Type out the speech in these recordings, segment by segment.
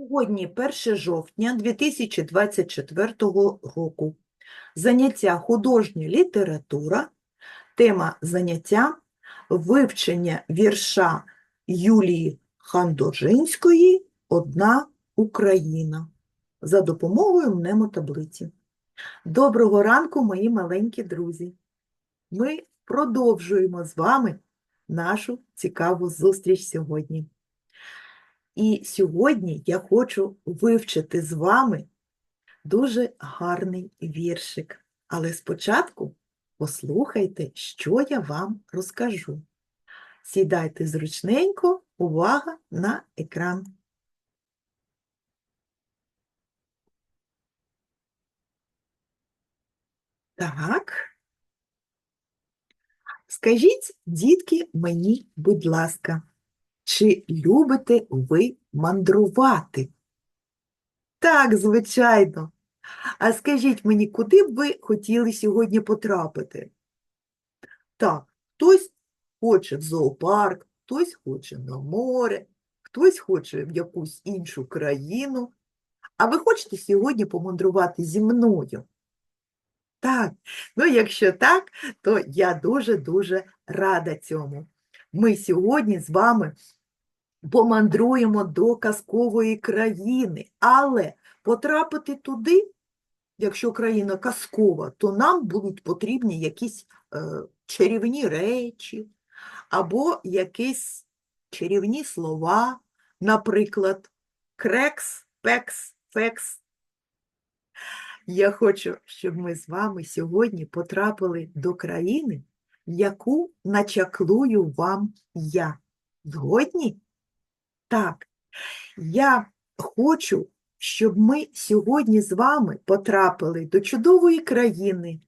Сьогодні 1 жовтня 2024 року. Заняття художня література. Тема заняття вивчення вірша Юлії Хандожинської Одна Україна за допомогою мнемотаблиці. Доброго ранку, мої маленькі друзі! Ми продовжуємо з вами нашу цікаву зустріч сьогодні. І сьогодні я хочу вивчити з вами дуже гарний віршик. Але спочатку послухайте, що я вам розкажу. Сідайте зручненько, увага на екран. Так. Скажіть, дітки, мені, будь ласка, чи любите ви мандрувати? Так, звичайно. А скажіть мені, куди б ви хотіли сьогодні потрапити? Так, хтось хоче в зоопарк, хтось хоче на море, хтось хоче в якусь іншу країну. А ви хочете сьогодні помандрувати зі мною? Так, ну якщо так, то я дуже-дуже рада цьому. Ми сьогодні з вами помандруємо до казкової країни, але потрапити туди, якщо країна казкова, то нам будуть потрібні якісь е, чарівні речі або якісь чарівні слова, наприклад, крекс, пекс, фекс. Я хочу, щоб ми з вами сьогодні потрапили до країни, яку начаклую вам я. Згодні? Так, я хочу, щоб ми сьогодні з вами потрапили до чудової країни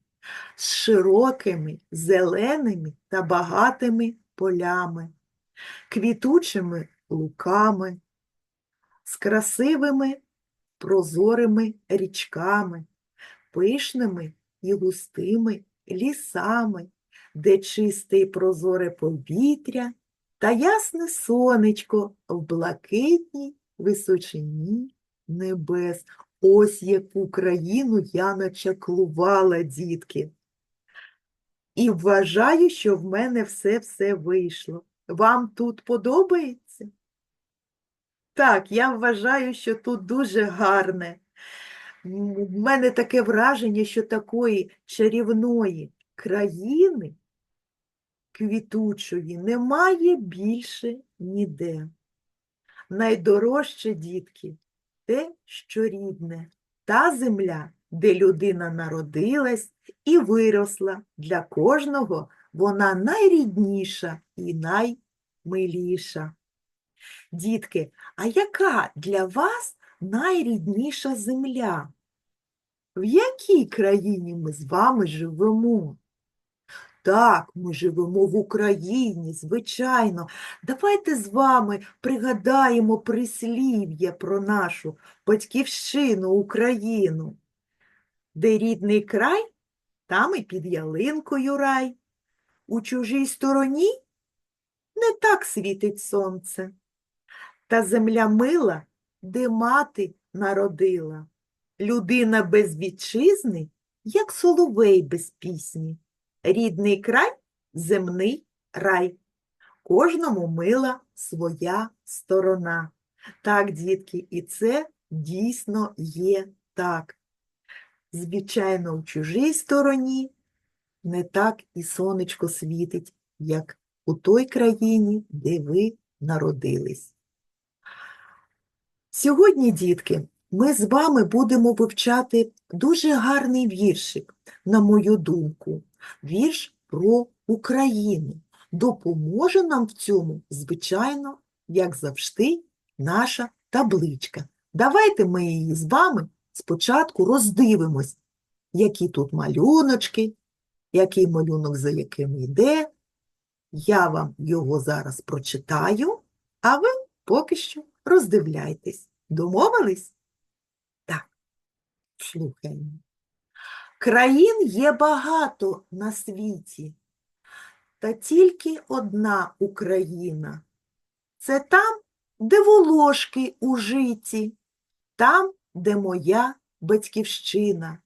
з широкими, зеленими та багатими полями, квітучими луками, з красивими прозорими річками, пишними і густими лісами, де чисте і прозоре повітря та ясне сонечко в блакитній височині небес. Ось яку країну я начаклувала, дітки. І вважаю, що в мене все-все вийшло. Вам тут подобається? Так, я вважаю, що тут дуже гарне. У мене таке враження, що такої чарівної країни квітучої немає більше ніде. Найдорожче, дітки, те, що рідне, та земля, де людина народилась і виросла, для кожного вона найрідніша і наймиліша. Дітки, а яка для вас найрідніша земля? В якій країні ми з вами живемо? Так, ми живемо в Україні, звичайно. Давайте з вами пригадаємо прислів'я про нашу батьківщину Україну. Де рідний край, там і під ялинкою рай. У чужій стороні не так світить сонце. Та земля мила, де мати народила. Людина без вітчизни, як соловей без пісні. Рідний край земний рай. Кожному мила своя сторона. Так, дітки, і це дійсно є так. Звичайно, у чужій стороні не так і сонечко світить, як у той країні, де ви народились. Сьогодні, дітки, ми з вами будемо вивчати дуже гарний віршик, на мою думку, вірш про Україну. Допоможе нам в цьому, звичайно, як завжди, наша табличка. Давайте ми її з вами спочатку роздивимось, які тут малюночки, який малюнок за яким йде. Я вам його зараз прочитаю, а ви поки що роздивляйтесь. Домовились? Так, слухаємо. Країн є багато на світі, та тільки одна Україна. Це там, де волошки у житі, там, де моя батьківщина,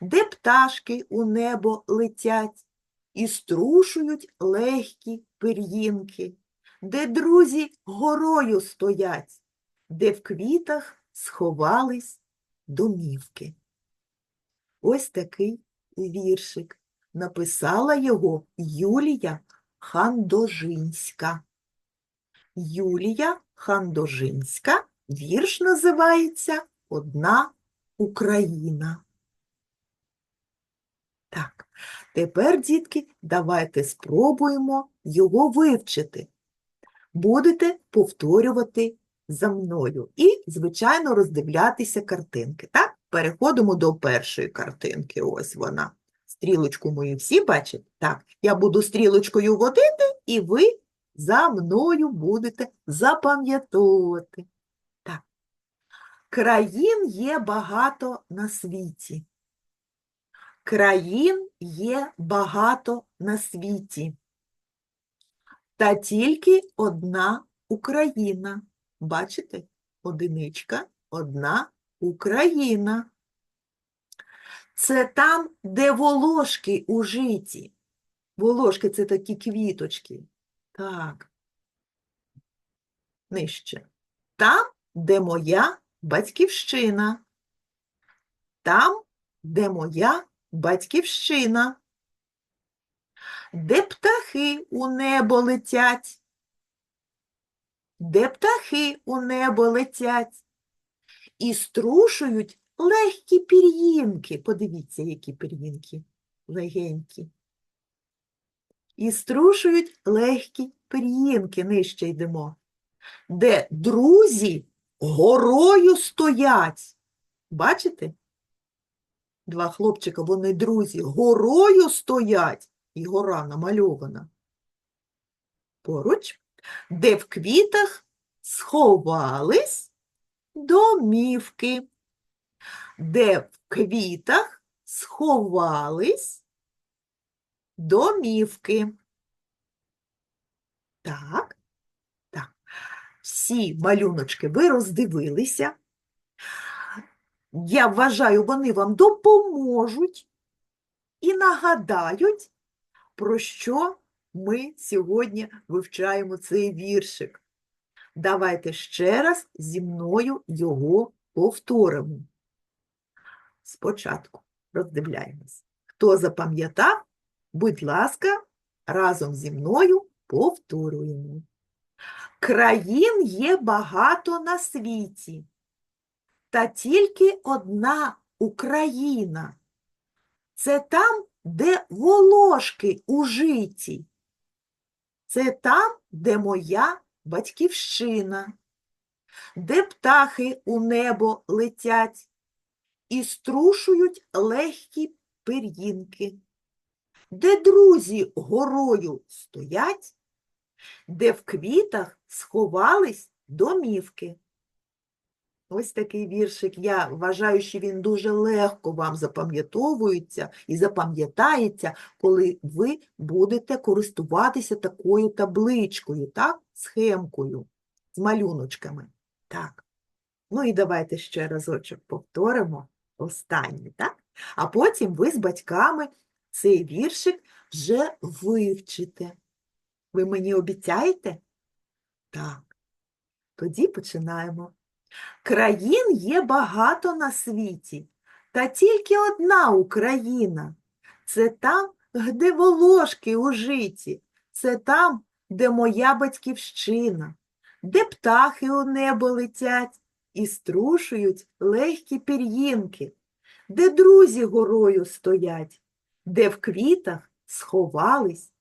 де пташки у небо летять і струшують легкі пир'їнки, де друзі горою стоять, де в квітах сховались домівки. Ось такий віршик. Написала його Юлія Хандожинська. Юлія Хандожинська. Вірш називається Одна Україна. Так, тепер, дітки, давайте спробуємо його вивчити. Будете повторювати за мною і, звичайно, роздивлятися картинки. Так, переходимо до першої картинки. Ось вона. Стрілочку мою всі бачать? Так, я буду стрілочкою водити, і ви за мною будете запам'ятовувати. Так. Країн є багато на світі. Країн є багато на світі. Та тільки одна Україна. Бачите? Одиничка, одна Україна. Це там, де волошки у житі. Волошки це такі квіточки. Так. Нижче. Там, де моя батьківщина. Там, де моя батьківщина. Де птахи у небо летять. Де птахи у небо летять і струшують легкі пір'їнки. Подивіться, які пір'їнки легенькі. І струшують легкі пір'їнки, нижче йдемо, де друзі горою стоять. Бачите? Два хлопчика, вони друзі, горою стоять, і гора намальована. Поруч, де в квітах сховались домівки, де в квітах сховались домівки. Так, так. Всі малюночки ви роздивилися. Я вважаю, вони вам допоможуть і нагадають, про що ми сьогодні вивчаємо цей віршик. Давайте ще раз зі мною його повторимо. Спочатку роздивляємось. Хто запам'ятав, будь ласка, разом зі мною повторюємо. Країн є багато на світі, та тільки одна Україна. Це там, де волошки у житі. Це там, де моя батьківщина, де птахи у небо летять і струшують легкі пир'їнки, де друзі горою стоять, де в квітах сховались домівки. Ось такий віршик. Я вважаю, що він дуже легко вам запам'ятовується і запам'ятається, коли ви будете користуватися такою табличкою, так? схемкою, з малюночками. Так. Ну і давайте ще разочок повторимо останній, так? А потім ви з батьками цей віршик вже вивчите. Ви мені обіцяєте? Так. Тоді починаємо. Країн є багато на світі, та тільки одна Україна. Це там, де волошки у житі, це там, де моя батьківщина, де птахи у небо летять і струшують легкі пір'їнки, де друзі горою стоять, де в квітах сховались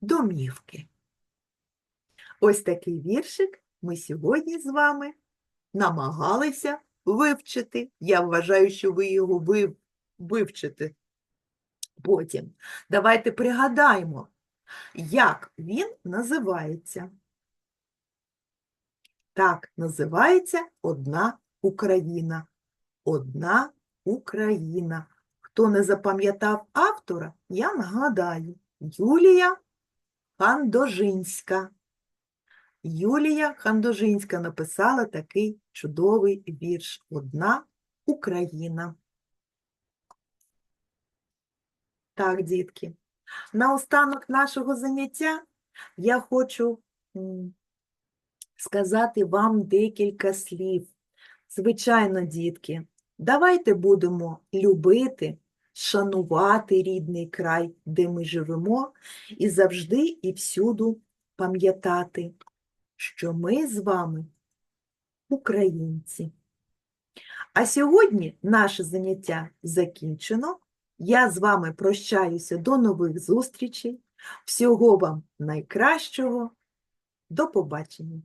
домівки. Ось такий віршик ми сьогодні з вами намагалися вивчити. Я вважаю, що ви його вив... вивчите потім. Давайте пригадаємо, як він називається. Так, називається Одна Україна. Одна Україна. Хто не запам'ятав автора, я нагадаю, Юлія Хандожинська. Юлія Хандожинська написала такий чудовий вірш Одна Україна. Так, дітки, наостанок нашого заняття я хочу сказати вам декілька слів. Звичайно, дітки, давайте будемо любити, шанувати рідний край, де ми живемо, і завжди і всюду пам'ятати, що ми з вами українці. А сьогодні наше заняття закінчено. Я з вами прощаюся до нових зустрічей. Всього вам найкращого. До побачення!